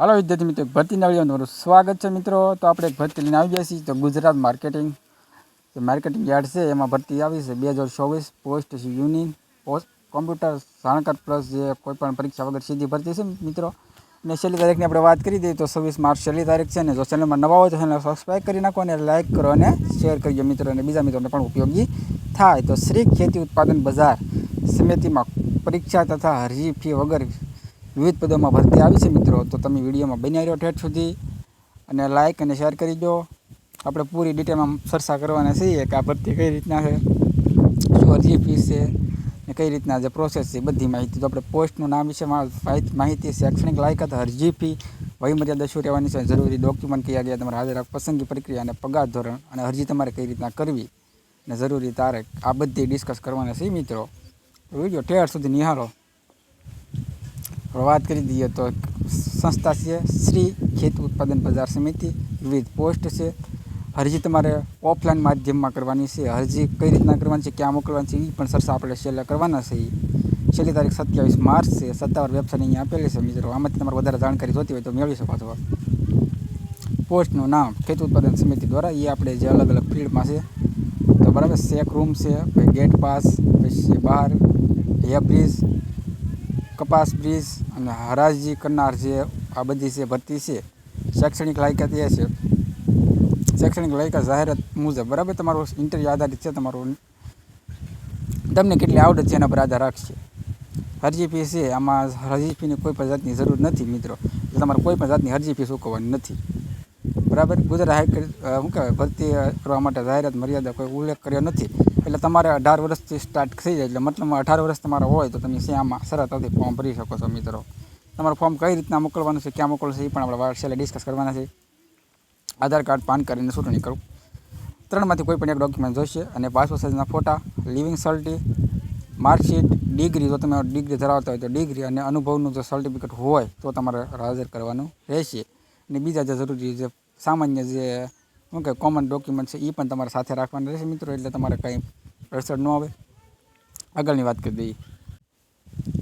હાલો વિદ્યાર્થી મિત્રો ભરતીના વિડીયોમાં તમારું સ્વાગત છે મિત્રો. તો આપણે એક ભરતી લઈને આવી ગયા છીએ. તો ગુજરાત માર્કેટિંગ જે માર્કેટિંગ યાર્ડ છે, એમાં ભરતી આવી છે. બે હજાર ચોવીસ પોસ્ટ છે યુનિયન પોસ્ટ કોમ્પ્યુટર જાણકાર પ્લસ જે કોઈપણ પરીક્ષા વગર સીધી ભરતી છે મિત્રો. અને છેલ્લી તારીખની આપણે વાત કરી દઈએ તો છવ્વીસ માર્ચ છેલ્લી તારીખ છે. ને જો ચેનલમાં નવા હોય તો ચેનલ સબસ્ક્રાઈબ કરી નાખો અને લાઇક કરો અને શેર કરજો મિત્રો. અને બીજા મિત્રોને પણ ઉપયોગી થાય. તો શ્રી ખેતી ઉત્પાદન બજાર સમિતિમાં પરીક્ષા તથા હરજી ફી વગર વિવિધ પદોમાં ભરતી આવી છે મિત્રો, તો તમે વિડીયોમાં બન્યા રહ્યો ઠેઠ સુધી. અને લાઇક અને શેર કરી દો. આપણે પૂરી ડિટેલમાં ચર્ચા કરવાના છીએ કે આ ભરતી કઈ રીતના છે, શું અરજી ફીસ છે, ને કઈ રીતના જે પ્રોસેસ છે, બધી માહિતી. તો આપણે પોસ્ટનું નામ વિશે માહિતી- શૈક્ષણિક લાયકાત, અરજી ફી વયમર્યાદા શું રહેવાની છે, જરૂરી ડોક્યુમેન્ટ કયા ગયા તમારે હાજર પસંદગી પ્રક્રિયા અને પગાર ધોરણ અને અરજી તમારે કઈ રીતના કરવી અને જરૂરી તારીખ, આ બધી ડિસ્કસ કરવાના છે મિત્રો. વીડિયો ઠેર સુધી નિહાળો. વાત કરી દઈએ તો સંસ્થા છે શ્રી ખેત ઉત્પાદન બજાર સમિતિ વિવિધ પોસ્ટ છે અરજી તમારે ઓફલાઈન માધ્યમમાં કરવાની છે અરજી કઈ રીતના કરવાની છે ક્યાં મોકલવાની છે એ પણ ચર્ચા આપણે છેલ્લે કરવાના છે ઈ. છેલ્લી તારીખ સત્યાવીસ માર્ચ છે સત્તાવાર વેબસાઇટ અહીંયા આપેલી છે, મિત્રો આમાંથી તમારે વધારે જાણકારી જોતી હોય તો મેળવી શકો છો પોસ્ટનું નામ, ખેત ઉત્પાદન સમિતિ દ્વારા એ આપણે જે અલગ અલગ ફિલ્ડમાં છે, તો બરાબર શેક રૂમ છે, પછી ગેટ પાસ પછી બહાર હે બ્રિજ કપાસ, બ્રિજ અને હરાજી કરનાર જે આ બધી જે ભરતી છે, શૈક્ષણિક લાયકાત એ છે. શૈક્ષણિક લાયકાત જાહેરાત મુજબ, બરાબર? તમારું ઇન્ટરવ્યૂ આધારિત છે, તમારું તમને કેટલી આવડત છે એના પર આધાર રાખશે. હરજી ફી છે, આમાં હરજી ફીની કોઈ પણ જાતની જરૂર નથી, મિત્રો. તમારે કોઈ પણ જાતની હરજી ફી ચૂકવવાની નથી. બરાબર? ગુજરાત હાઈકોર્ટ શું કહેવાય? ભરતી કરવા માટે જાહેરાત મર્યાદા કોઈ ઉલ્લેખ કર્યો નથી. એટલે તમારે અઢાર વર્ષથી સ્ટાર્ટ થઈ જાય. એટલે મતલબ અઢાર વર્ષ તમારા હોય તો તમે શ્યામાં સરળતાથી ફોર્મ ભરી શકો છો મિત્રો. તમારું ફોર્મ કઈ રીતના મોકલવાનું છે, ક્યાં મોકલવું છે, એ પણ આપણે છેલ્લે ડિસ્કસ કરવાના છે. આધાર કાર્ડ, પાન કાર્ડ અને ચૂંટણી કરું ત્રણમાંથી કોઈ પણ એક ડોક્યુમેન્ટ જોઈશે અને પાસપોર્ટ સાઇઝના ફોટા લિવિંગ સર્ટી માર્કશીટ ડિગ્રી જો તમે ડિગ્રી ધરાવતા હોય તો ડિગ્રી અને અનુભવનું જો સર્ટિફિકેટ હોય તો તમારે હાજર કરવાનું રહેશે. અને બીજા જે જરૂરી જે સામાન્ય જે, શું કે કોમન ડોક્યુમેન્ટ છે એ પણ તમારે સાથે રાખવાના રહેશે મિત્રો, એટલે તમારે કંઈ અડચણ ન આવે. આગળની વાત કરી દઈએ.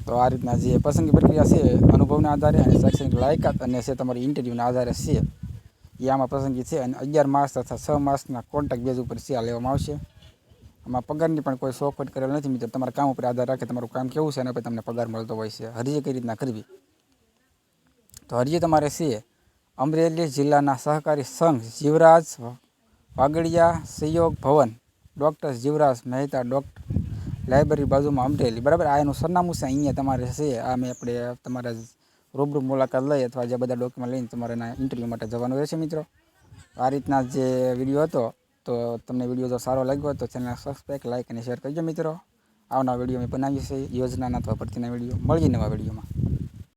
તો આ રીતના જે પસંદગી પ્રક્રિયા છે, અનુભવના આધારે અને શૈક્ષણિક લાયકાત અને છે તમારી ઇન્ટરવ્યૂના આધારે છે એ આમાં પસંદગી છે અને અગિયાર માસ તથા છ માસના કોન્ટ્રાક્ટ બેઝ ઉપર આ લેવામાં આવશે. આમાં પગારની પણ કોઈ શોખવટ કરેલ નથી મિત્રો, તમારા કામ ઉપર આધાર રાખે, તમારું કામ કેવું છે, એના પર તમને પગાર મળતો હોય છે. હરજી કઈ રીતના કરવી? તો હરજી તમારે છે અમરેલી જિલ્લાના સહકારી સંઘ Jivraj Vagadiya Sahyog Bhavan, doctor Jivraj Mehta doctor library બાજુમાં અમરેલી. બરાબર? આ એનું સરનામું છે, અહીંયા તમારે છે, આ મેં આપણે તમારા રૂબરૂ મુલાકાત લઈ અથવા જે બધા ડોક્યુમેન્ટ લઈને તમારે એના ઇન્ટરવ્યૂ માટે જવાનું રહેશે મિત્રો. આ રીતના જે વીડિયો હતો, તો તમને વીડિયો જો સારો લાગ્યો તો ચેનલ સબસ્ક્રાઈબ લાઇક અને શેર કરજો મિત્રો. આવના વીડિયો મેં બનાવી છે, યોજનાના અથવા ભરતીના વીડિયો મળીએ નવા વિડીયોમાં